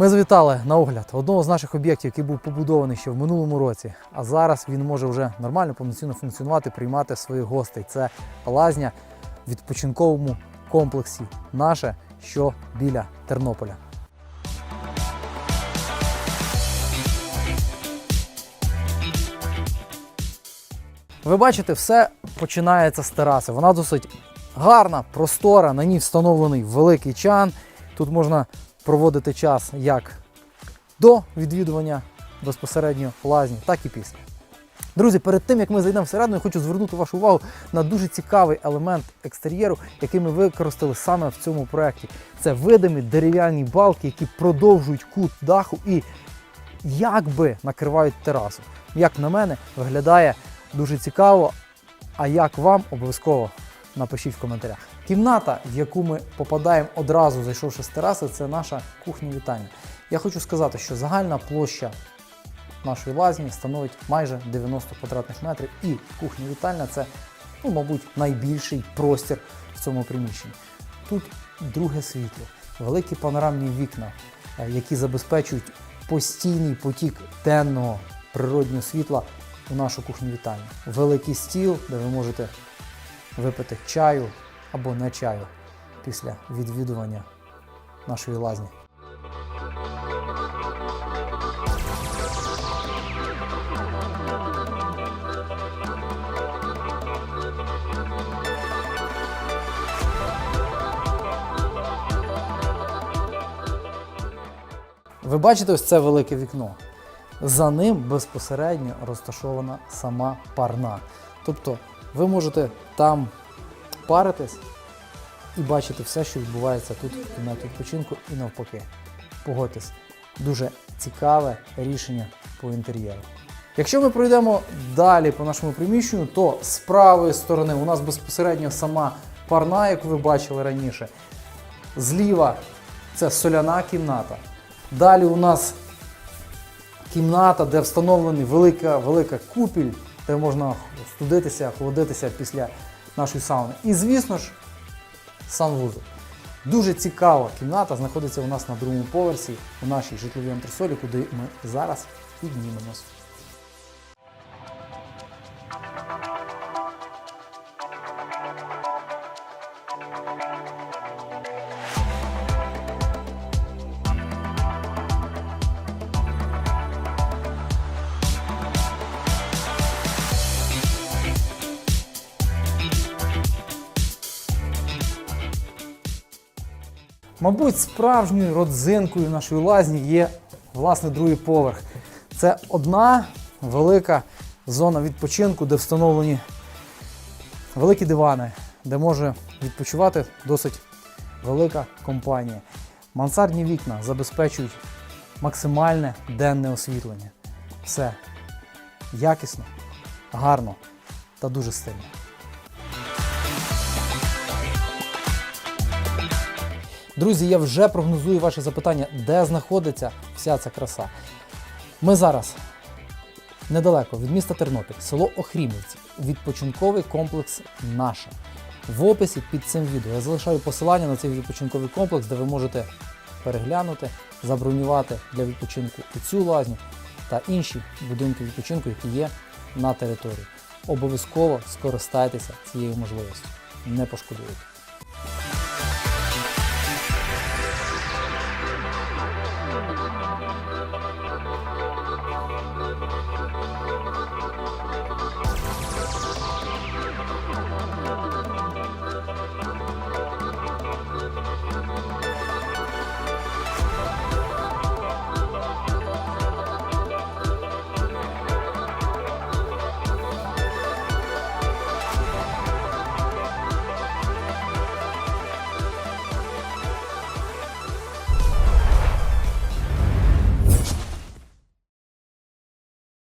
Ми завітали на огляд одного з наших об'єктів, який був побудований ще в минулому році, а зараз він може вже нормально повноцінно функціонувати, приймати своїх гостей. Це лазня в відпочинковому комплексі наше, що біля Тернополя. Ви бачите, все починається з тераси. Вона досить гарна, простора, на ній встановлений великий чан. Тут можна проводити час як до відвідування безпосередньо лазні, так і після. Друзі, перед тим як ми зайдемо всередину, я хочу звернути вашу увагу на дуже цікавий елемент екстер'єру, який ми використали саме в цьому проєкті. Це видимі дерев'яні балки, які продовжують кут даху і якби накривають терасу. Як на мене, виглядає дуже цікаво. А як вам обов'язково напишіть в коментарях. Кімната, в яку ми попадаємо одразу, зайшовши з тераси, це наша кухня вітальня. Я хочу сказати, що загальна площа нашої лазні становить майже 90 квадратних метрів, і кухня вітальня це, ну, мабуть, найбільший простір в цьому приміщенні. Тут друге світло, великі панорамні вікна, е, які забезпечують постійний потік денного природнього світла у нашу кухню вітальню. Великий стіл, де ви можете випити чаю або не чаю після відвідування нашої лазні. Ви бачите ось це велике вікно. За ним безпосередньо розташована сама парна. Тобто ви можете там паритись і бачити все, що відбувається тут в кімнаті відпочинку і навпаки. Погодьтесь, дуже цікаве рішення по інтер'єру. Якщо ми пройдемо далі по нашому приміщенню, то з правої сторони у нас безпосередньо сама парна, як ви бачили раніше. Зліва це соляна кімната. Далі у нас кімната, де встановлений велика, велика купіль, де можна студитися, холодитися після нашої сауни. І, звісно ж, санвузол. Дуже цікава кімната знаходиться у нас на другому поверсі у нашій житловій антресолі, куди ми зараз піднімемось. Мабуть, справжньою родзинкою нашої лазні є власне другий поверх. Це одна велика зона відпочинку, де встановлені великі дивани, де може відпочивати досить велика компанія. Мансардні вікна забезпечують максимальне денне освітлення. Все якісно, гарно та дуже стильно. Друзі, я вже прогнозую ваше запитання, де знаходиться вся ця краса. Ми зараз недалеко від міста Тернопіль, село Охрімівці, відпочинковий комплекс Наша. В описі під цим відео я залишаю посилання на цей відпочинковий комплекс, де ви можете переглянути, забронювати для відпочинку і цю лазню та інші будинки відпочинку, які є на території. Обов'язково скористайтеся цією можливістю. Не пошкодуєте.